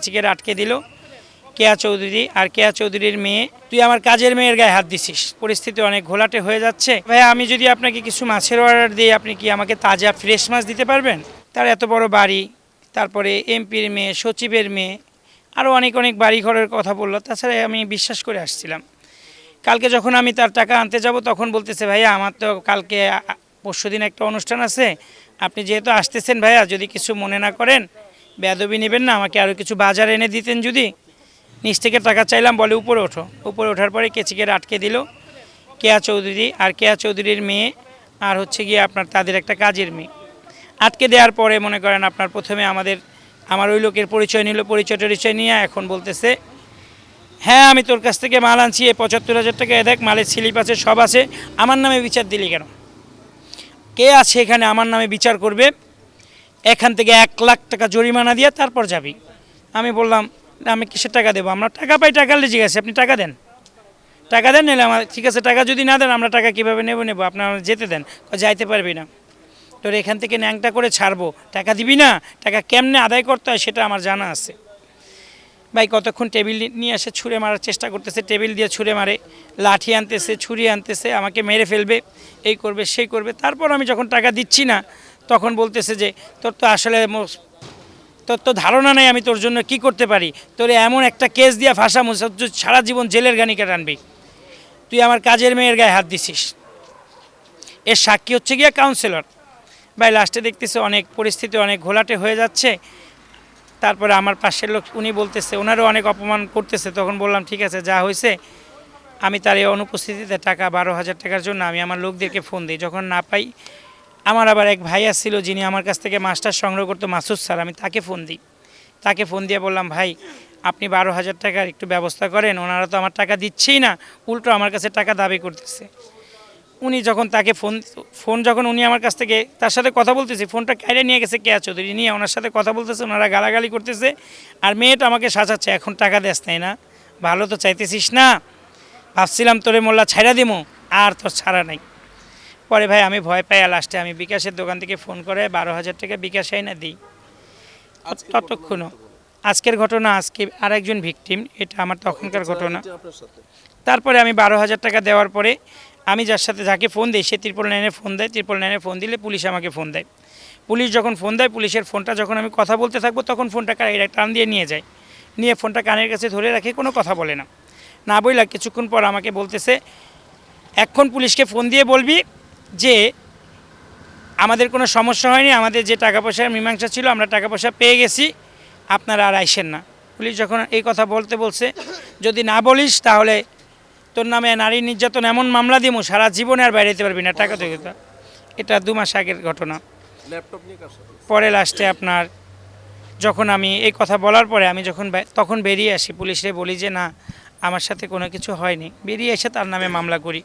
চিকের আটকে দিল। কেয়া চৌধুরী, আর কেয়া চৌধুরীর মেয়ে, তুই আমার কাজের মেয়ের গায়ে হাত দিছিস। পরিস্থিতি অনেক ঘোলাটে হয়ে যাচ্ছে। ভাই আমি যদি আপনাকে কিছু মাছের অর্ডার দিই আপনি কি আমাকে তাজা ফ্রেশ মাছ দিতে পারবেন? তার এত বড় বাড়ি, তারপরে এমপির মেয়ে, সচিবের মেয়ে আরও অনেক অনেক বাড়ি ঘরের কথা বলল। তাছাড়া আমি বিশ্বাস করে আসছিলাম। কালকে যখন আমি তার টাকা আনতে যাব, তখন বলতেছে, ভাইয়া, আমার তো কালকে পরশু দিন একটা অনুষ্ঠান আছে। আপনি যেহেতু আসতেছেন ভাইয়া, যদি কিছু মনে না করেন বেদবি নেবেন না, আমাকে আরও কিছু বাজার এনে দিতেন যদি। নিচ থেকে টাকা চাইলাম, বলে উপরে ওঠো। উপরে ওঠার পরে কেচিকের আটকে দিল। কেয়া চৌধুরী, আর কেয়া চৌধুরীর মেয়ে, আর হচ্ছে গিয়ে আপনার তাদের একটা কাজের মেয়ে। আটকে দেওয়ার পরে মনে করেন আপনার প্রথমে আমাদের, আমার ওই লোকের পরিচয় নিল, পরিচয় টরিচয় নিয়ে এখন বলতেছে হ্যাঁ আমি তোর কাছ থেকে মাল আনছি, এই পঁচাত্তর হাজার টাকা, এ দেখ, মালের স্লিপ আছে, সব আছে। আমার নামে বিচার দিলি কেন? কে আছে এখানে আমার নামে বিচার করবে? এখান থেকে এক লাখ টাকা জরিমানা দিয়ে তারপর যাবি। আমি বললাম, আমি কিসের টাকা দেবো? আমরা, টাকা পাই টাকা লিজে গেছে, আপনি টাকা দেন। টাকা দেন নিলে আমার, ঠিক আছে, টাকা যদি না দেন, আমরা টাকা কীভাবে নেব নেব আপনারা যেতে দেন। যাইতে পারবি না। তোর এখান থেকে ন্যাংটা করে ছাড়বো। টাকা দিবি না? টাকা কেমনে আদায় করতে হয় সেটা আমার জানা আছে। ভাই, কতক্ষণ টেবিল নিয়ে এসে ছুঁড়ে মারার চেষ্টা করতেছে, টেবিল দিয়ে ছুঁড়ে মারে, লাঠি আনতেছে, ছুরি আনতেছে, আমাকে মেরে ফেলবে, এই করবে, সেই করবে। তারপর আমি যখন টাকা দিচ্ছি না তখন বলতেছে যে, তোর তো আসলে তোর তো ধারণা নেই আমি তোর জন্য কি করতে পারি। তোর এমন একটা কেস দিয়ে ফাঁসা সারা জীবন জেলের গানি কাটানবি তুই আমার কাজের মেয়ের গায়ে হাত দিছিস। এর সাক্ষী হচ্ছে গিয়া কাউন্সিলর ভাই লাস্টে দেখতেছে অনেক পরিস্থিতি অনেক ঘোলাটে হয়ে যাচ্ছে। তারপরে আমার পাশের লোক, উনি বলতেছে, ওনারও অনেক অপমান করতেছে। তখন বললাম, ঠিক আছে, যা হয়েছে, আমি তার এই অনুপস্থিতিতে টাকা বারো হাজার টাকার জন্য আমি আমার লোকদেরকে ফোন দিই। যখন না পাই আমার আবার এক ভাই আসছিল যিনি আমার কাছ থেকে মাস্টার সংগ্রহ করতো, মাসুদ স্যার। আমি তাকে ফোন দিই। তাকে ফোন দিয়ে বললাম, ভাই, আপনি বারো হাজার টাকার একটু ব্যবস্থা করেন, ওনারা তো আমার টাকা দিচ্ছেই না, উল্টো আমার কাছে টাকা দাবি করতেছে। উনি যখন তাকে ফোন ফোন যখন উনি আমার কাছ থেকে তার সাথে কথা বলতেছে, ফোনটা কাইরে নিয়ে গেছে কেয়া চৌধুরী? নিয়ে ওনার সাথে কথা বলতেছে, ওনারা গালাগালি করতেছে, আর মেয়েটা আমাকে সাজাচ্ছে, এখন টাকা দেস, তাই না? ভালো তো চাইতেছিস না? ভাবছিলাম তোরে মোল্লা ছাইড়া দিমো, আর তোর ছাড়া নাই। পরে ভাই আমি ভয় পাই আর লাস্টে আমি বিকাশের দোকান থেকে ফোন করে বারো হাজার টাকা বিকাশে না দিই। ততক্ষণও। আজকের ঘটনা আজকে আরেকজন ভিকটিম এটা আমার তখনকার ঘটনা। তারপরে আমি বারো হাজার টাকা দেওয়ার পরে আমি যার সাথে যাকে ফোন দিই সে ত্রিপল নাইনে ফোন দেয় ত্রিপল নাইনে ফোন দিলে পুলিশ আমাকে ফোন দেয়। পুলিশ যখন ফোন দেয় পুলিশের ফোনটা যখন আমি কথা বলতে থাকব তখন ফোনটা কানে টান দিয়ে নিয়ে যায়। নিয়ে ফোনটা কানের কাছে ধরে রাখে কোনো কথা বলে না। না বইলা কিছুক্ষণ পর আমাকে বলতেছে এখন পুলিশকে ফোন দিয়ে বলবি যে আমাদের কোনো সমস্যা হয়নি আমাদের যে টাকা পয়সার মীমাংসা ছিল আমরা টাকা পয়সা পেয়ে গেছি আপনারা আর আইসেন না। পুলিশ যখন এই কথা বলতে বলছে যদি না বলিস তাহলে তোর নামে নারী নির্যাতন এমন মামলা দিমু সারা জীবনে আর বাইরে যেতে পারবি না টাকা থেকে এটা দু মাস আগের ঘটনা। পরে লাস্টে আপনার যখন আমি এই কথা বলার পরে আমি যখন তখন বেরিয়ে আসি পুলিশে বলি যে না আমার সাথে কোনো কিছু হয়নি। বেরিয়ে এসে তার নামে মামলা করি।